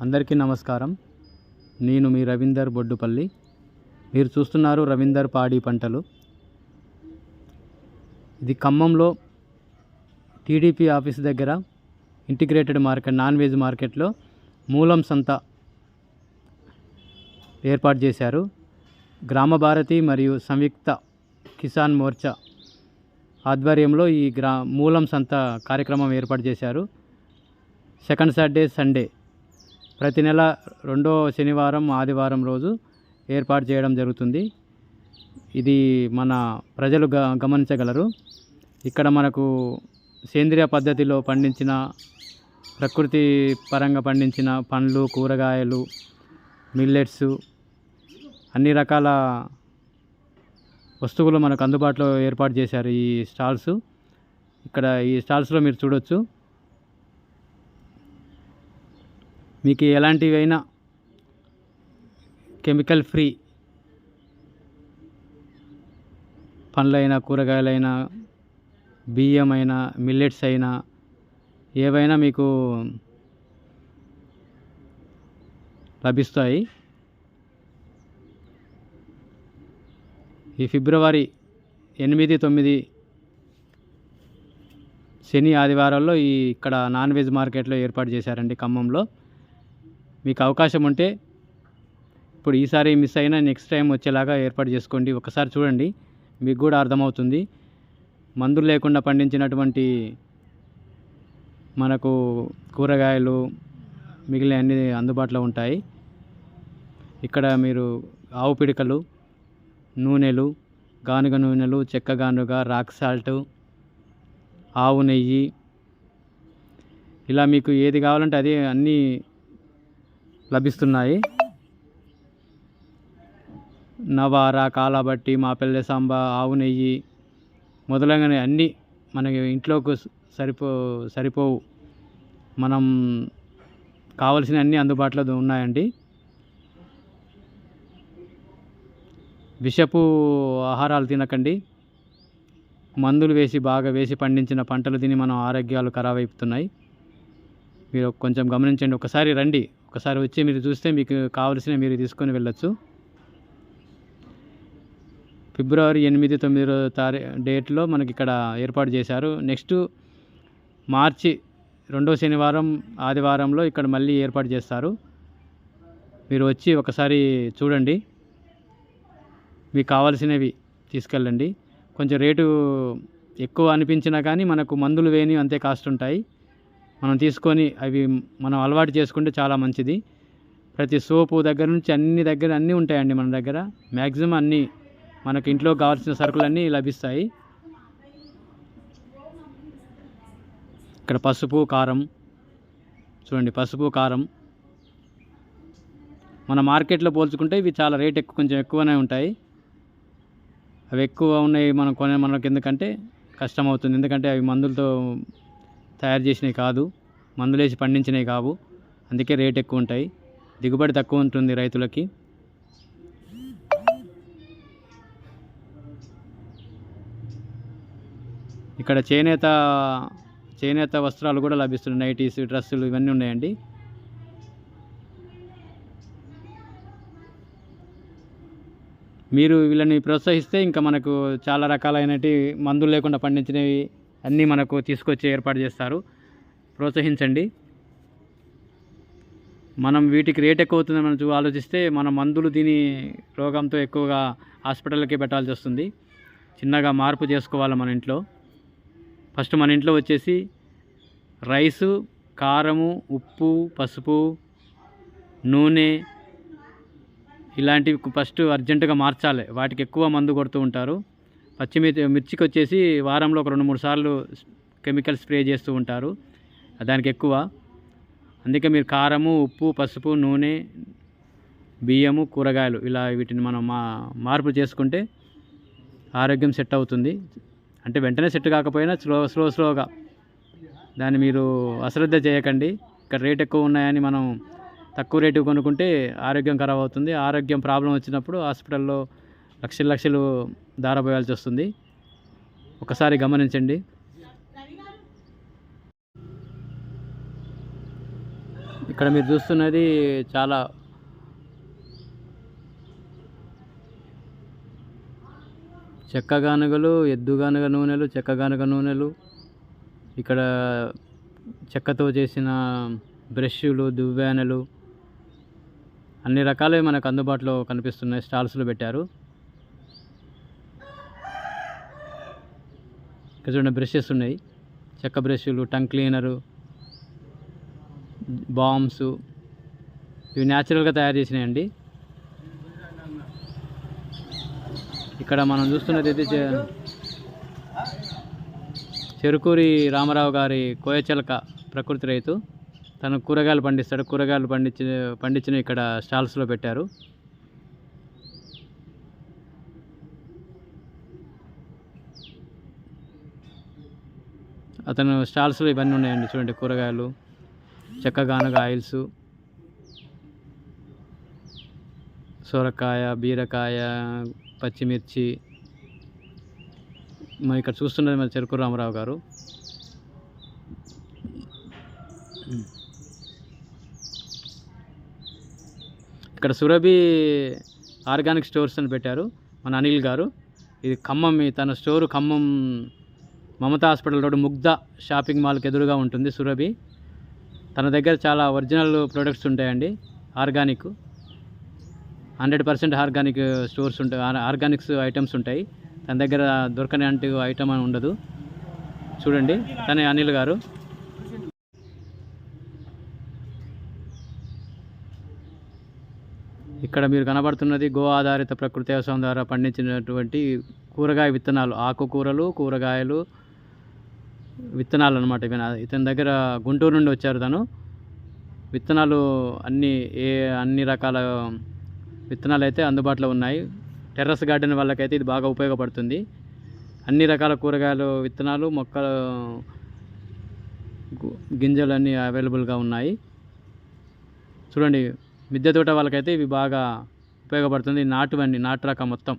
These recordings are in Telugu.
అందరికీ నమస్కారం. నేను మీ రవీందర్ బొడ్డుపల్లి. మీరు చూస్తున్నారు రవీందర్ పాడి పంటలు. ఇది ఖమ్మంలో టీడీపీ ఆఫీస్ దగ్గర ఇంటిగ్రేటెడ్ మార్కెట్ నాన్ వెజ్ మార్కెట్లో మూలం సంత ఏర్పాటు చేశారు. గ్రామ భారతి మరియు సంయుక్త కిసాన్ మోర్చా ఆధ్వర్యంలో ఈ గ్రా మూలం సంత కార్యక్రమం ఏర్పాటు చేశారు. సెకండ్ సాటర్డే సండే ప్రతి నెల రెండో శనివారం ఆదివారం రోజు ఏర్పాటు చేయడం జరుగుతుంది. ఇది మన ప్రజలు గ గమనించగలరు. ఇక్కడ మనకు సేంద్రియ పద్ధతిలో పండించిన ప్రకృతి పరంగా పండించిన పండ్లు కూరగాయలు మిల్లెట్స్ అన్ని రకాల వస్తువులు మనకు అందుబాటులో ఏర్పాటు చేశారు ఈ స్టాల్స్. ఇక్కడ ఈ స్టాల్స్లో మీరు చూడొచ్చు. మీకు ఎలాంటివైనా కెమికల్ ఫ్రీ పండ్లైనా కూరగాయలైనా బియ్యం అయినా మిల్లెట్స్ అయినా ఏవైనా మీకు లభిస్తాయి. ఈ ఫిబ్రవరి ఎనిమిది తొమ్మిది శని ఆదివారాల్లో ఈ ఇక్కడ నాన్ వెజ్ మార్కెట్లో ఏర్పాటు చేశారండి ఖమ్మంలో. మీకు అవకాశం ఉంటే ఇప్పుడు ఈసారి మిస్ అయినా నెక్స్ట్ టైం వచ్చేలాగా ఏర్పాటు చేసుకోండి. ఒకసారి చూడండి మీకు కూడా అర్థమవుతుంది. మందులు లేకుండా పండించినటువంటి మనకు కూరగాయలు మిగిలిన అన్ని అందుబాటులో ఉంటాయి. ఇక్కడ మీరు ఆవు పిడికలు నూనెలు గానుగ నూనెలు చెక్క గానుగ రాక్ సాల్ట్ ఆవు నెయ్యి ఇలా మీకు ఏది కావాలంటే అది అన్నీ లభిస్తున్నాయి. నవార కాలాబట్టి మాపెల్లె సాంబ ఆవు నెయ్యి మొదలైనవి అన్నీ మనకి ఇంట్లోకి సరిపో సరిపోవు. మనం కావలసిన అన్నీ అందుబాటులో ఉన్నాయండి. విషపు ఆహారాలు తినకండి. మందులు వేసి బాగా వేసి పండించిన పంటలు తిని మనం ఆరోగ్యాలు ఖరాబ్ అయిపోతున్నాయి. మీరు కొంచెం గమనించండి. ఒకసారి రండి. ఒకసారి వచ్చి మీరు చూస్తే మీకు కావలసిన మీరు తీసుకొని వెళ్ళొచ్చు. ఫిబ్రవరి ఎనిమిది తొమ్మిది తారీ డేట్లో మనకి ఇక్కడ ఏర్పాటు చేశారు. నెక్స్ట్ మార్చి రెండో శనివారం ఆదివారంలో ఇక్కడ మళ్ళీ ఏర్పాటు చేస్తారు. మీరు వచ్చి ఒకసారి చూడండి. మీకు కావాల్సినవి తీసుకెళ్ళండి. కొంచెం రేటు ఎక్కువ అనిపించినా కానీ మనకు మందులు వేని అంతే కాస్ట్ ఉంటాయి మనం తీసుకొని అవి మనం అలవాటు చేసుకుంటే చాలా మంచిది. ప్రతి సోపు దగ్గర నుంచి అన్ని దగ్గర అన్నీ ఉంటాయండి మన దగ్గర. మ్యాక్సిమం అన్నీ మనకు ఇంట్లో కావాల్సిన సరుకులన్నీ లభిస్తాయి. ఇక్కడ పసుపు కారం. చూడండి పసుపు కారం. మన మార్కెట్లో పోల్చుకుంటే ఇవి చాలా రేట్ ఎక్కువ కొంచెం ఎక్కువనే ఉంటాయి. అవి ఎక్కువ ఉన్నాయి మనం కొనే మనకి ఎందుకంటే కష్టం అవుతుంది. ఎందుకంటే అవి మందులతో తయారు చేసినవి కాదు మందులు వేసి పండించినవి కావు. అందుకే రేట్ ఎక్కువ ఉంటాయి. దిగుబడి తక్కువ ఉంటుంది రైతులకి. ఇక్కడ చేనేత చేనేత వస్త్రాలు కూడా లభిస్తున్నాయి. నైటీస్ డ్రెస్సులు ఇవన్నీ ఉన్నాయండి. మీరు వీళ్ళని ప్రోత్సహిస్తే ఇంకా మనకు చాలా రకాలైనటి మందులు లేకుండా పండించినవి అన్నీ మనకు తీసుకొచ్చి ఏర్పాటు చేస్తారు. ప్రోత్సహించండి. మనం వీటికి రేట్ ఎక్కువ అవుతుందని మనం చూ- ఆలోచిస్తే మన మందులు తిని రోగంతో ఎక్కువగా హాస్పిటల్కి పెట్టాల్సి వస్తుంది. చిన్నగా మార్పు చేసుకోవాలి మన ఇంట్లో. ఫస్ట్ మన ఇంట్లో వచ్చేసి రైసు కారము ఉప్పు పసుపు నూనె ఇలాంటివి ఫస్ట్ అర్జెంటుగా మార్చాలి. వాటికి ఎక్కువ మందు కొడుతూ ఉంటారు. పచ్చిమిర్చి మిర్చికి వచ్చేసి వారంలో ఒక రెండు మూడు సార్లు కెమికల్ స్ప్రే చేస్తూ ఉంటారు. దానికి ఎక్కువ. అందుకే మీరు కారము ఉప్పు పసుపు నూనె బియ్యము కూరగాయలు ఇలా వీటిని మనం మా మార్పు చేసుకుంటే ఆరోగ్యం సెట్ అవుతుంది. అంటే వెంటనే సెట్ కాకపోయినా స్లో స్లో స్లోగా దాన్ని మీరు అశ్రద్ధ చేయకండి. ఇక్కడ రేట్ ఎక్కువ ఉన్నాయని మనం తక్కువ రేటు కొనుక్కుంటే ఆరోగ్యం ఖరాబ్ అవుతుంది. ఆరోగ్యం ప్రాబ్లం వచ్చినప్పుడు హాస్పిటల్లో లక్షలు లక్షలు దారపోయాల్సి వస్తుంది ఒకసారి గమనించండి. ఇక్కడ మీరు చూస్తున్నది చాలా చెక్కగానుగలు ఎద్దుగానుగ నూనెలు చెక్కగానుగ నూనెలు ఇక్కడ చెక్కతో చేసిన బ్రష్లు దువ్వెనలు అన్ని రకాలే మనకు అందుబాటులో కనిపిస్తున్నాయి స్టాల్స్లో పెట్టారు. ఇక్కడ చూడండి బ్రషెస్ ఉన్నాయి. చెక్క బ్రష్లు టంగ్ క్లీనరు బామ్స్ ఇవి న్యాచురల్గా తయారు చేసినాయండి. ఇక్కడ మనం చూస్తున్నది అయితే చెరుకూరి రామారావు గారి కోయచలక ప్రకృతి రైతు. తను కూరగాయలు పండిస్తాడు. కూరగాయలు పండించి పండించిన ఇక్కడ స్టాల్స్లో పెట్టారు. అతను స్టాల్స్లో ఇవన్నీ ఉన్నాయండి చూడండి కూరగాయలు చెక్కగానగ ఆయిల్స్. సొరకాయ బీరకాయ పచ్చిమిర్చి. మరి ఇక్కడ చూస్తున్నది మరి చెరుకు రామారావు గారు. ఇక్కడ సురభి ఆర్గానిక్ స్టోర్స్ అని పెట్టారు మన అనిల్ గారు. ఇది ఖమ్మం తన store Khammam Mamata hospital road Mugdha shopping మాల్కి ఎదురుగా ఉంటుంది సురభి. తన దగ్గర చాలా ఒరిజినల్ ప్రొడక్ట్స్ ఉంటాయండి. Organic. Hundred percent organic stores ఉంటాయి. ఆర్- ఆర్గానిక్స్ ఐటమ్స్ ఉంటాయి. తన దగ్గర దొరకని అంటూ ఐటమ్ అని ఉండదు. చూడండి. తనే అనిల్ గారు. ఇక్కడ మీరు కనబడుతున్నది గో ఆధారిత ప్రకృతి వ్యవసాయం ద్వారా పండించినటువంటి కూరగాయ విత్తనాలు. ఆకుకూరలు కూరగాయలు విత్తనాలు అనమాట ఇతని దగ్గర గుంటూరు నుండి వచ్చారు తను. విత్తనాలు అన్ని ఏ అన్ని రకాల విత్తనాలు అయితే అందుబాటులో ఉన్నాయి. టెర్రస్ గార్డెన్ వాళ్ళకైతే ఇది బాగా ఉపయోగపడుతుంది. అన్ని రకాల కూరగాయలు విత్తనాలు మొక్కలు గింజలు అన్నీ అవైలబుల్గా ఉన్నాయి. చూడండి మిద్దె తోట వాళ్ళకైతే ఇవి బాగా ఉపయోగపడుతుంది. నాటువన్నీ నాటు రకం మొత్తం.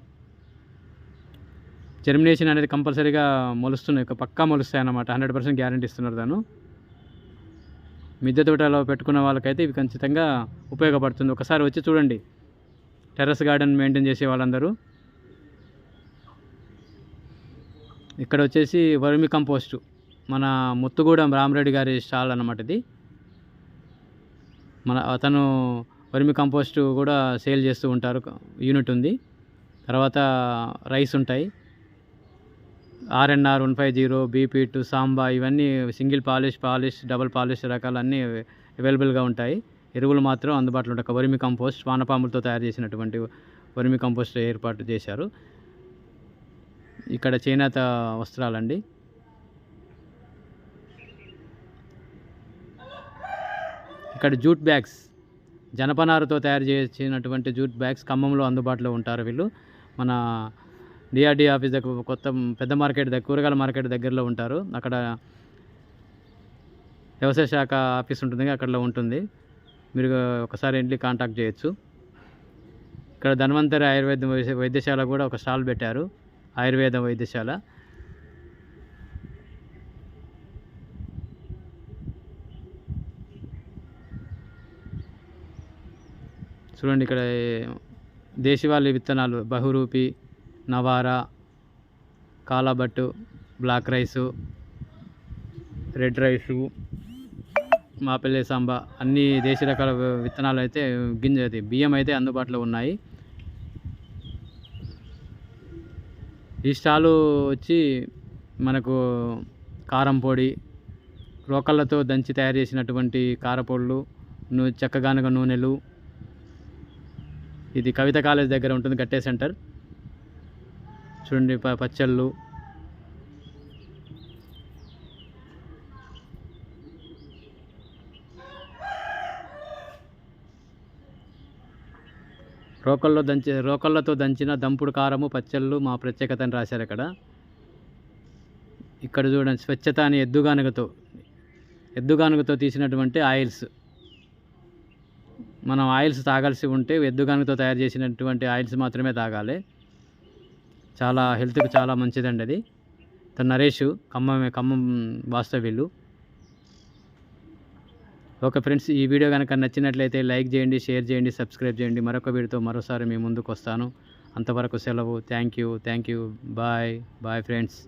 జర్మినేషన్ అనేది కంపల్సరీగా మొలుస్తున్నాయి. ఒక పక్కా మొలుస్తాయి అన్నమాట హండ్రెడ్ పర్సెంట్ గ్యారంటీ ఇస్తున్నారు తను మిద్దె తోటలో పెట్టుకున్న వాళ్ళకైతే ఇవి ఖచ్చితంగా ఉపయోగపడుతుంది. ఒకసారి వచ్చి చూడండి. టెర్రస్ గార్డెన్ మెయింటైన్ చేసే వాళ్ళందరూ. ఇక్కడ వచ్చేసి వర్మి కంపోస్టు. మన ముత్తుగూడెం రామరెడ్డి గారి స్టాల్ అనమాట ఇది. మన అతను వర్మి కంపోస్టు కూడా సేల్ చేస్తూ ఉంటారు. యూనిట్ ఉంది. తర్వాత రైస్ ఉంటాయి. RNR one five zero BP two samba ఇవన్నీ single polish polish double polish రకాలన్నీ అవైలబుల్గా ఉంటాయి. ఎరువులు మాత్రం అందుబాటులో ఉంటాయి. వరిమి కంపోస్ట్ వానపాములతో తయారు చేసినటువంటి వర్మి కంపోస్ట్ ఏర్పాటు చేశారు. ఇక్కడ చేనేత వస్త్రాలండి. ఇక్కడ జూట్ బ్యాగ్స్ జనపనారతో తయారు చేసినటువంటి జూట్ బ్యాగ్స్ ఖమ్మంలో అందుబాటులో ఉంటారు వీళ్ళు. మన డిఆర్డి ఆఫీస్ దగ్గర కొత్త పెద్ద మార్కెట్ దగ్గర కూరగాయల మార్కెట్ దగ్గరలో ఉంటారు. అక్కడ వ్యవసాయ శాఖ ఆఫీస్ ఉంటుంది అక్కడలో ఉంటుంది. మీరు ఒకసారి వెళ్ళి కాంటాక్ట్ చేయొచ్చు. ఇక్కడ ధన్వంతరి ఆయుర్వేద వైద్యశాల కూడా ఒక స్టాల్ పెట్టారు. ఆయుర్వేద వైద్యశాల. చూడండి ఇక్కడ దేశవాళీ విత్తనాలు Bahurupi Navara Kalabattu black rice red rice Mapillai Samba అన్ని దేశీ రకాల విత్తనాలు అయితే గింజ బియ్యం అయితే అందుబాటులో ఉన్నాయి. ఈ స్టాలు వచ్చి మనకు కారం పొడి రోకళ్ళతో దంచి తయారు చేసినటువంటి కారపొడులు నూ చెక్కగానుగ నూనెలు. ఇది కవిత కాలేజ్ దగ్గర ఉంటుంది గట్టే సెంటర్. చూడండి పచ్చళ్ళు. రోకల్లో దంచి రోకళ్ళతో దంచిన దంపుడు కారము పచ్చళ్ళు మా ప్రత్యేకత అని రాశారు ఇక్కడ ఇక్కడ చూడండి స్వచ్ఛత అని ఎద్దుగానుగతో ఎద్దుగానుగతో తీసినటువంటి ఆయిల్స్. మనం ఆయిల్స్ తాగాల్సి ఉంటే ఎద్దుగానుగతో తయారు చేసినటువంటి ఆయిల్స్ మాత్రమే తాగాలి. చాలా హెల్త్కి చాలా మంచిదండి అది. తన నరేష్ ఖమ్మం ఖమ్మం వాస్తవ్యులు ఓకే ఫ్రెండ్స్ ఈ వీడియో కనుక నచ్చినట్లయితే లైక్ చేయండి షేర్ చేయండి సబ్స్క్రైబ్ చేయండి. మరొక వీడియోతో మరోసారి మీ ముందుకు వస్తాను అంతవరకు సెలవు. Thank you thank you. Bye bye friends.